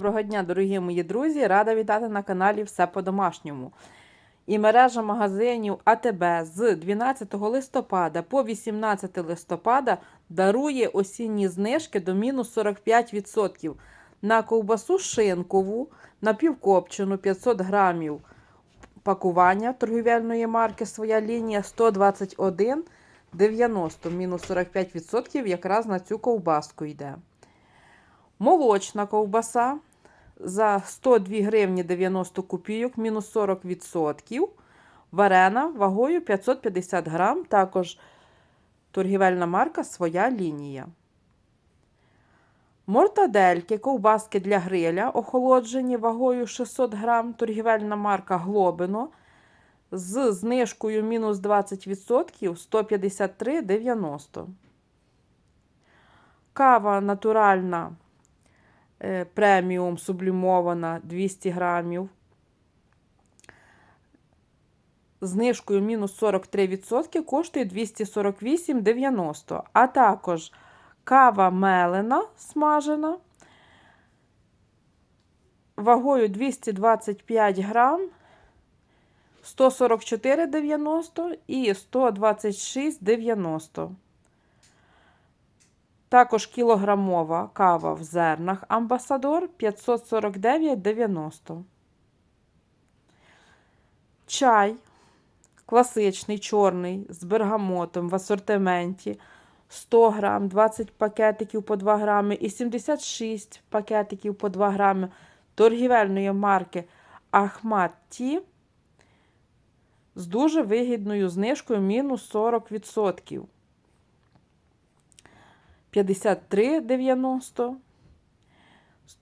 Доброго дня, дорогі мої друзі! Рада вітати на каналі Все по-домашньому. І мережа магазинів АТБ з 12 листопада по 18 листопада дарує осінні знижки до мінус 45% на ковбасу шинкову, напівкопчену 500 грамів пакування торгівельної марки Своя лінія 121 90 мінус 45% якраз на цю ковбаску йде. Молочна ковбаса за 102 гривні 90 копійок, мінус 40%. Варена вагою 550 грам, також торгівельна марка Своя лінія. Мортадельки, ковбаски для гриля, охолоджені вагою 600 грам, торгівельна марка Глобино з знижкою мінус 20% 153,90. Кава натуральна преміум сублімована 200 грамів. Знижкою мінус 43% коштує 248,90. А також кава мелена смажена вагою 225 грам 144,90 і 126,90. Також кілограмова кава в зернах Амбасадор 549,90. Чай класичний чорний з бергамотом в асортименті 100 грам, 20 пакетиків по 2 грами і 76 пакетиків по 2 грами торгівельної марки Ахмат Ті з дуже вигідною знижкою мінус 40%. 53,90,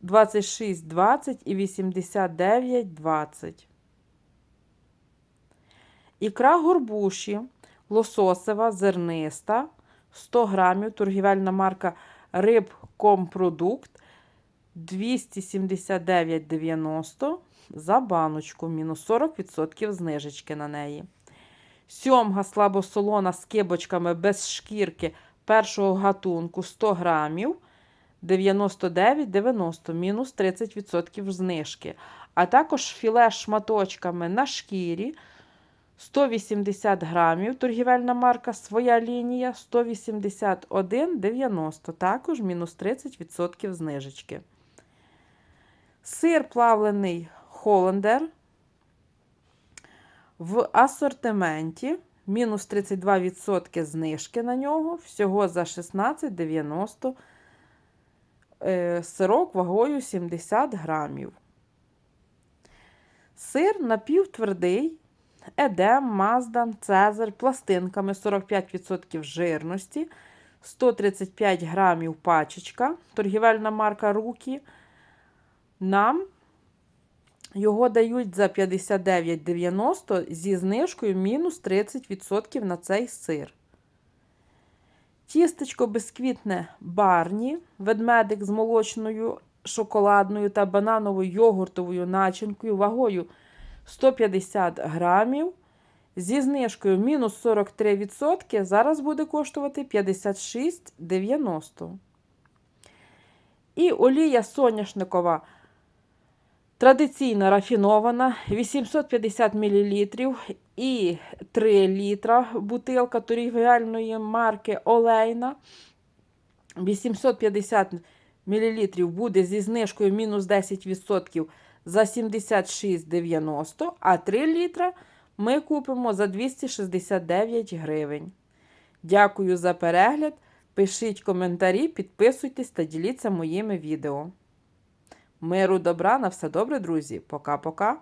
26,20 і 89,20. Ікра горбуші, лососева, зерниста, 100 грамів, торгівельна марка Рибкомпродукт 279,90 за баночку, мінус 40% знижечки на неї. Сьомга слабосолона з кибочками без шкірки першого гатунку 100 грамів 99,90 мінус 30% знижки. А також філе шматочками на шкірі 180 грамів. Торгівельна марка Своя лінія 181,90, також мінус 30% знижечки. Сир плавлений Холландер в асортименті. Мінус 32% знижки на нього. Всього за 16,90 е, сирок вагою 70 грамів. Сир напівтвердий, Едем, Маздан, Цезар, пластинками 45% жирності, 135 грамів пачечка, торгівельна марка Рукі. Нам його дають за 59,90 зі знижкою мінус 30% на цей сир. Тістечко безквітне барні, ведмедик з молочною шоколадною та банановою йогуртовою начинкою вагою 150 грамів. Зі знижкою мінус 43%. Зараз буде коштувати 56,90. І олія соняшникова. Традиційна рафінована 850 мл і 3 літра бутилка торгівельної марки Олейна. 850 мл буде зі знижкою мінус 10% за 76,90, а 3 літра ми купимо за 269 гривень. Дякую за перегляд. Пишіть коментарі, підписуйтесь та діліться моїми відео. Миру добра на все добре, друзі. Пока-пока.